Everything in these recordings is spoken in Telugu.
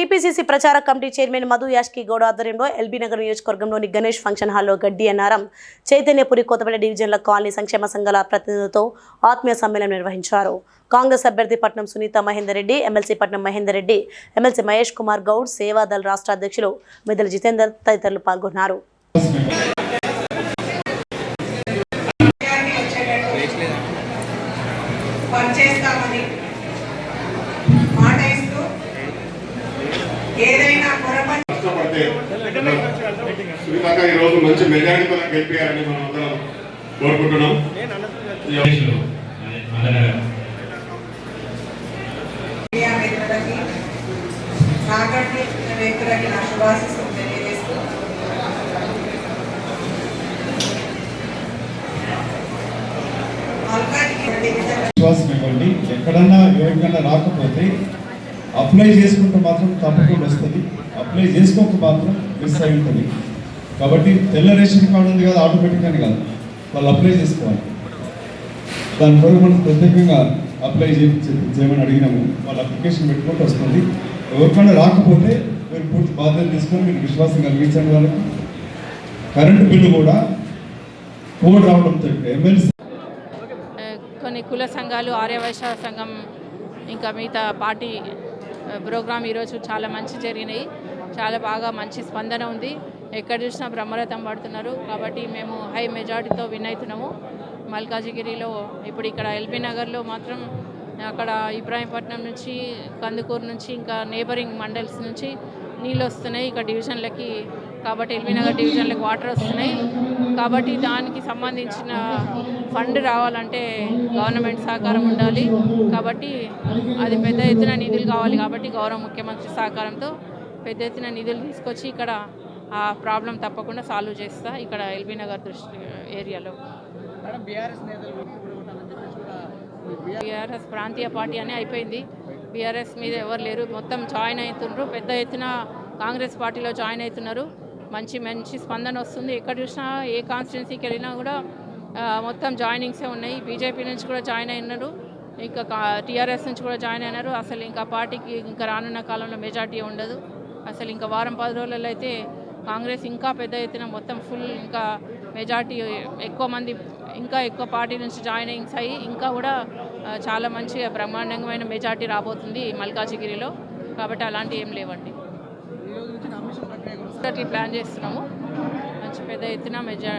టీపీసీసీ ప్రచార కమిటీ చైర్మన్ మధు యాష్కి గౌడ్ ఆధ్వర్యంలో ఎల్బీ నగర్ నియోజకవర్గంలోని గణేష్ ఫంక్షన్ హాల్లో గడ్డి అన్నారం చైతన్యపురి కొత్తపల్లి డివిజన్ల కాలనీ సంక్షేమ సంఘాల ప్రతినిధులతో ఆత్మీయ సమ్మేళనం నిర్వహించారు. కాంగ్రెస్ అభ్యర్థి పట్నం సునీత మహేందర్ రెడ్డి ఎమ్మెల్సీ పట్నం మహేందర్ రెడ్డి ఎమ్మెల్సీ మహేష్ కుమార్ గౌడ్ సేవాదళ రాష్ట్ర అధ్యక్షులు మిద్దల జితేందర్ తదితరులు పాల్గొన్నారు. ఏదైనా పొరపాటు కష్టపడితే సునీతక్క ఈ రోజు మంచి మెజారిటీతో గెలిపారని మనం అందరం కోరుకుంటున్నాం. నాగంటి వ్యక్తులకి నా శుభాశిస్సులు తెలియజేస్తూ మల్కాజ్గిరి డివిజన్ విశ్వాసం ఇవ్వండి. ఎక్కడన్నా ఎవరికన్నా రాకపోతే అప్లై చేసుకుంటే మాత్రం తప్పకుండా వస్తుంది. అప్లై చేసుకోక మాత్రం మిస్ అయి ఉంటుంది. కాబట్టి తెల్ల రేషన్ కార్డు ఉంది కదా ఆటోమేటిక్ అని కాదు. వాళ్ళు అప్లై చేసుకోవాలి. దాని కొరకు మనం ప్రత్యేకంగా అప్లై చేయమని అడిగినాము. వాళ్ళు అప్లికేషన్ పెట్టుకుంటూ వస్తుంది. ఎవరికైనా రాకపోతే మీరు పూర్తి బాధ్యత తీసుకొని మీరు విశ్వాసం కలిగించండి వాళ్ళకి. కరెంటు బిల్లు కూడా కోడ్ రావడంతో ఎమ్మెల్సీ కొన్ని కుల సంఘాలు ఆర్యవైశ్య సంఘం ఇంకా మిగతా పార్టీ ప్రోగ్రాం ఈరోజు చాలా మంచి జరిగినాయి. చాలా బాగా మంచి స్పందన ఉంది. ఎక్కడ చూసినా బ్రహ్మరథం పడుతున్నారు. కాబట్టి మేము హై మెజార్టీతో విన్ అవుతున్నాము. మల్కాజిగిరిలో ఇప్పుడు ఇక్కడ ఎల్బీ నగర్లో మాత్రం అక్కడ ఇబ్రాహీంపట్నం నుంచి కందుకూరు నుంచి ఇంకా నేబరింగ్ మండల్స్ నుంచి నీళ్ళు వస్తున్నాయి. ఇక్కడ డివిజన్లకి కాబట్టి ఎల్బీ నగర్ డివిజన్లకు వాటర్ వస్తున్నాయి. కాబట్టి దానికి సంబంధించిన ఫండ్ రావాలంటే గవర్నమెంట్ సహకారం ఉండాలి. కాబట్టి అది పెద్ద ఎత్తున నిధులు కావాలి కాబట్టి గౌరవ ముఖ్యమంత్రి సహకారంతో పెద్ద ఎత్తున నిధులు తీసుకొచ్చి ఇక్కడ ఆ ప్రాబ్లం తప్పకుండా సాల్వ్ చేస్తా ఇక్కడ ఎల్బీ నగర్ దృష్టి ఏరియాలో. బీఆర్ఎస్ ప్రాంతీయ పార్టీ అని అయిపోయింది. బీఆర్ఎస్ మీద ఎవరు లేరు మొత్తం జాయిన్ అవుతున్నారు పెద్ద ఎత్తున కాంగ్రెస్ పార్టీలో జాయిన్ అవుతున్నారు. మంచి మంచి స్పందన వస్తుంది. ఎక్కడ చూసినా ఏ కాన్స్టిట్యున్సీకి వెళ్ళినా కూడా మొత్తం జాయినింగ్సే ఉన్నాయి. బీజేపీ నుంచి కూడా జాయిన్ అయినారు. ఇంకా టీఆర్ఎస్ నుంచి కూడా జాయిన్ అయినారు. అసలు ఇంకా పార్టీకి ఇంకా రానున్న కాలంలో మెజార్టీ ఉండదు. అసలు ఇంకా వారం పది రోజులలో అయితే కాంగ్రెస్ ఇంకా పెద్ద ఎత్తున మొత్తం ఫుల్ ఇంకా మెజార్టీ ఎక్కువ మంది ఇంకా ఎక్కువ పార్టీ నుంచి జాయినింగ్స్ అయ్యి ఇంకా కూడా చాలా మంచి బ్రహ్మాండమైన మెజార్టీ రాబోతుంది మల్కాజిగిరిలో. కాబట్టి అలాంటి ఏం లేవండి. ఇట్లా ప్లాన్ చేస్తున్నాము మంచి పెద్ద ఎత్తున మెజా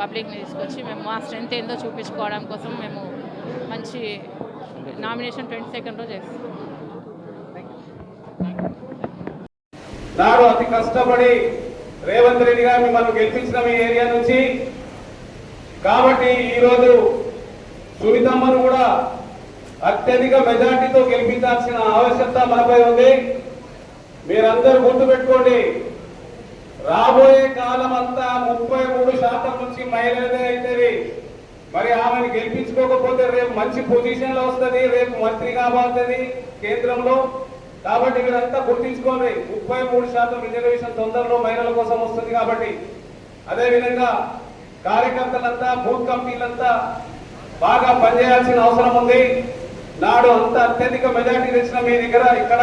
పబ్లిక్ని తీసుకొచ్చి మేము మా స్ట్రెంత్ ఏందో చూపించుకోవడం కోసం మేము మంచి నామినేషన్ ట్వంటీ సెకండ్లో చేస్తాం. నాడు అతి కష్టపడి రేవంత్ రెడ్డి గారు మిమ్మల్ని గెలిపించిన మీ ఏరియా నుంచి. కాబట్టి ఈరోజు సునీతమ్మను కూడా అత్యధిక మెజార్టీతో గెలిపించాల్సిన ఆవశ్యకత మనపై ఉంది. మీరందరూ గుర్తుపెట్టుకోండి. రాబోయే కాలం అంతా ముప్పై మూడు శాతం నుంచి మహిళలదే అవుతుంది మరి ఆమెను గెలిపించుకోకపోతే రేపు మంచి పొజిషన్లో వస్తుంది రేపు మంత్రి కాబోతుంది కేంద్రంలో. కాబట్టి మీరంతా గుర్తించుకోండి ముప్పై మూడు శాతం రిజర్వేషన్ తొందరలో మహిళల కోసం వస్తుంది కాబట్టి. అదే విధంగా కార్యకర్తలంతా బూత్ కమిటీలంతా బాగా పనిచేయాల్సిన అవసరం ఉంది. నాడు అంత అత్యధిక మెజార్టీ తెచ్చిన మీ దగ్గర ఇక్కడ